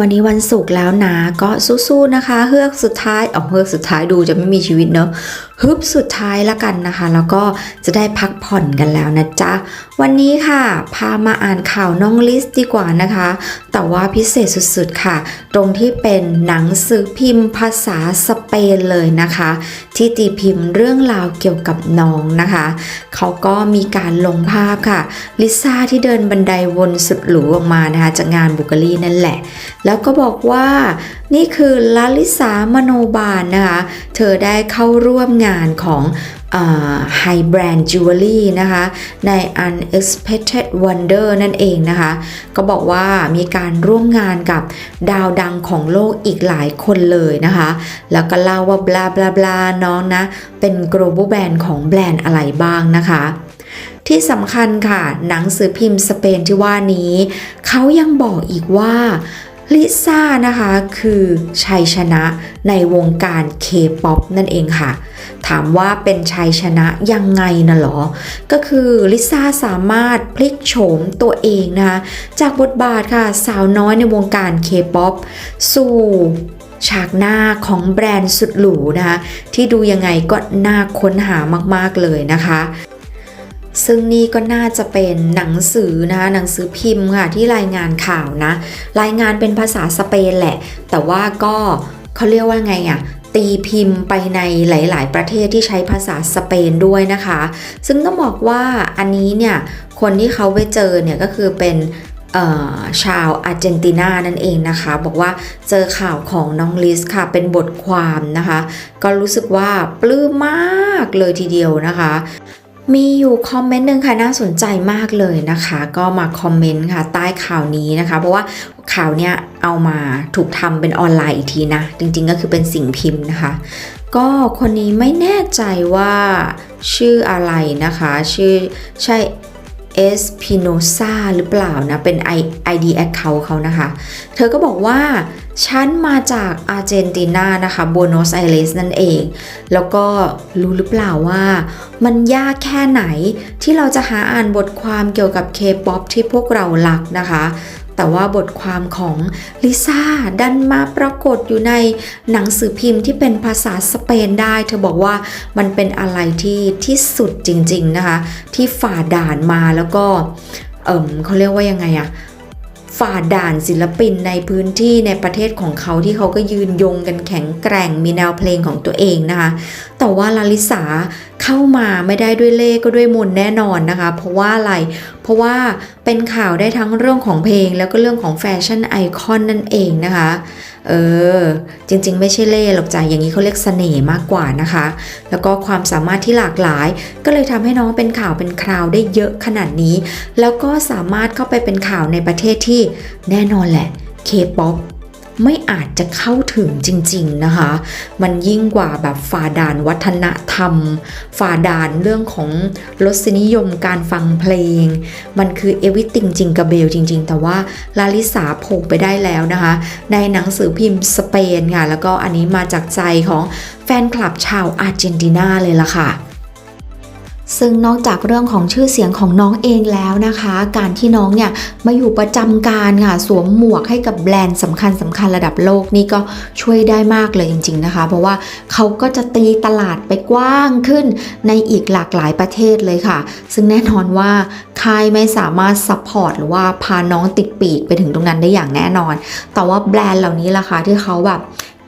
วันนี้วันศุกร์แล้วนะก็สู้ๆนะคะเฮือกสุดท้ายเอาเฮือกสุดท้ายดูจะไม่มีชีวิตเนาะ ฮึบสุดท้ายละกันนะคะ แล้วก็จะได้พักผ่อนกันแล้วนะจ๊ะ วันนี้ค่ะ พามาอ่านข่าวน้องลิสดีกว่านะคะ แต่ว่าพิเศษสุดๆค่ะ ตรงที่เป็นหนังสือพิมพ์ภาษาสเปนเลยนะคะ ที่ตีพิมพ์เรื่องราวเกี่ยวกับน้องนะคะ เขาก็มีการลงภาพค่ะ ลิซ่าที่เดินบันไดวนสุดหรูออกมานะคะจากงานบุกรีนั่นแหละ แล้วก็บอกว่านี่คือลาลิสามโนบาลนะคะ เธอได้เข้าร่วมงานของไฮแบรนด์จิวเวลรี่นะคะใน Unexpected Wonder นั่นเองนะคะ ก็บอกว่ามีการร่วมงานกับดาวดังของโลกอีกหลายคนเลยนะคะ แล้วก็เล่าว่าบลาบลาบลาน้องนะ เป็น global brand ของแบรนด์อะไรบ้างนะคะที่สำคัญค่ะ หนังสือพิมพ์สเปนที่ว่านี้ เขายังบอกอีกว่า ลิซ่านะคะคือชัยชนะในวงการเคป๊อปนั่นเองค่ะ ถามว่าเป็นชัยชนะยังไงนะหรอ ก็คือลิซ่าสามารถพลิกโฉมตัวเองนะคะจากบทบาทค่ะสาวน้อยในวงการเคป๊อปสู่ฉากหน้าของแบรนด์สุดหรูนะคะที่ดูยังไงก็น่าค้นหามากๆเลยนะคะ ซึ่งนี่ก็น่าจะเป็นหนังสือนะคะหนังสือพิมพ์ค่ะที่รายงานข่าวนะ รายงานเป็นภาษาสเปนแหละ แต่ว่าก็เขาเรียกว่าไงอะตีพิมพ์ไปในหลาย ๆ ประเทศที่ใช้ภาษาสเปนด้วยนะคะ ซึ่งต้องบอกว่าอันนี้เนี่ยคนที่เขาไปเจอเนี่ยก็คือเป็นชาวอาร์เจนตินานั่นเองนะคะ บอกว่าเจอข่าวของน้องลิสค่ะ เป็นบทความนะคะ ก็รู้สึกว่าปลื้มมากเลยทีเดียวนะคะ มีอยู่คอมเมนต์หนึ่งค่ะน่าสนใจมากเลยนะคะ ก็มาคอมเมนต์ค่ะใต้ข่าวนี้นะคะ เพราะว่าข่าวเนี้ยเอามาถูกทำเป็นออนไลน์อีกทีนะ จริงๆก็คือเป็นสิ่งพิมพ์นะคะ ก็คนนี้ไม่แน่ใจว่าชื่ออะไรนะคะ ชื่อใช่ เอสพิโนซาหรือเปล่านะ เป็น ID Account เขานะคะ เธอก็บอกว่า ฉันมาจากอาร์เจนตินานะคะโบโนสไอเรสนั่นเอง แล้วก็รู้หรือเปล่าว่า มันยากแค่ไหนที่เราจะหาอ่านบทความเกี่ยวกับเคป๊อปที่พวกเรารักนะคะ แต่ว่าบทความของลิซ่าดันมาปรากฏอยู่ในหนังสือพิมพ์ที่เป็นภาษาสเปนได้ เธอบอกว่ามันเป็นอะไรที่ที่สุดจริงๆนะคะ ที่ฝ่าด่านมาแล้วก็เอิมเขาเรียกว่ายังไงอะ ฝ่าด่านศิลปินในพื้นที่ในประเทศของเขาที่เขาก็ยืนยงกันแข็งแกร่งมีแนวเพลงของตัวเองนะคะ แต่ว่าลาลิสาเข้ามาไม่ได้ด้วยเล่ก็ด้วยมนแน่นอนนะคะ เพราะว่าอะไรเพราะว่าเป็นข่าวได้ทั้งเรื่องของเพลงแล้วก็เรื่องของแฟชั่นไอคอนนั่นเองนะคะ เออ จริงๆ ไม่ใช่เล่หรอกจ้ะอย่างนี้เขาเรียกเสน่ห์มากกว่านะคะ แล้วก็ความสามารถที่หลากหลาย ก็เลยทำให้น้องเป็นข่าวเป็นคราวได้เยอะขนาดนี้ แล้วก็สามารถเข้าไปเป็นข่าวในประเทศที่แน่นอนแหละเคป๊อป ไม่อาจจะเข้าถึงจริง ๆนะคะ มันยิ่งกว่าแบบฝ่าด่านวัฒนธรรม ฝ่าด่านเรื่องของรสนิยมการฟังเพลง มันคือเอวิติงจิงกาเบลจริง ๆ แต่ว่าลาลิสาโผล่ไปได้แล้วนะคะ ในหนังสือพิมพ์สเปนค่ะแล้วก็อันนี้มาจากใจของแฟนคลับชาวอาร์เจนตินาเลยล่ะค่ะ ซึ่งนอกจากเรื่องของชื่อเสียงของน้องเองแล้วนะคะ การที่น้องเนี่ยมาอยู่ประจำการค่ะสวมหมวกให้กับแบรนด์สำคัญสำคัญระดับโลกนี่ก็ช่วยได้มากเลยจริง ๆนะคะ เพราะว่าเขาก็จะตีตลาดไปกว้างขึ้นในอีกหลากหลายประเทศเลยค่ะ ซึ่งแน่นอนว่าค่ายไม่สามารถซัพพอร์ตหรือว่าพาน้องติดปีกไปถึงตรงนั้นได้อย่างแน่นอน แต่ว่าแบรนด์เหล่านี้ล่ะคะที่เขาแบบ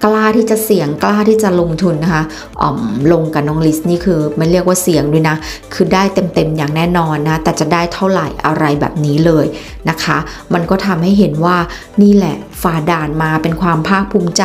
กล้าที่จะเสี่ยงกล้าที่จะลงทุนนะคะออมลงกับน้องลิสนี่คือไม่เรียกว่าเสี่ยงด้วยนะ คือได้เต็มๆอย่างแน่นอนนะ แต่จะได้เท่าไหร่อะไรแบบนี้เลยนะคะ มันก็ทำให้เห็นว่านี่แหละฝ่าด่านมาเป็นความภาคภูมิใจ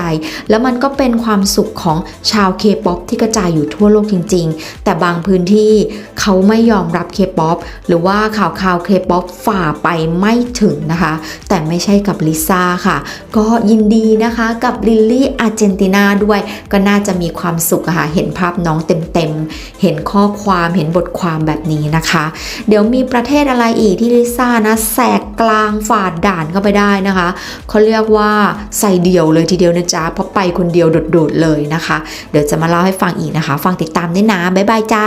แล้วมันก็เป็นความสุขของชาวเคป๊อปที่กระจายอยู่ทั่วโลกจริง ๆ แต่บางพื้นที่เขาไม่ยอมรับเคป๊อปหรือว่าข่าวข่าวเคป๊อปฝ่าไปไม่ถึงนะคะ แต่ไม่ใช่กับลิซ่าค่ะ ก็ยินดีนะคะกับลิลลี่อาร์เจนตินาด้วย ก็น่าจะมีความสุขค่ะเห็นภาพน้องเต็มๆ เห็นข้อความเห็นบทความแบบนี้นะคะ เดี๋ยวมีประเทศอะไรอีกที่ลิซ่านะแสกกลางฝ่าด่านเข้าไปได้นะคะเขาเรียกว่าใส่เดี่ยวเลยทีเดียวนะจ๊ะเพราะไปคนเดียวโดดๆเลยนะคะ เดี๋ยวจะมาเล่าให้ฟังอีกนะคะ ฟังติดตามด้วยนะบ๊ายบายจ้า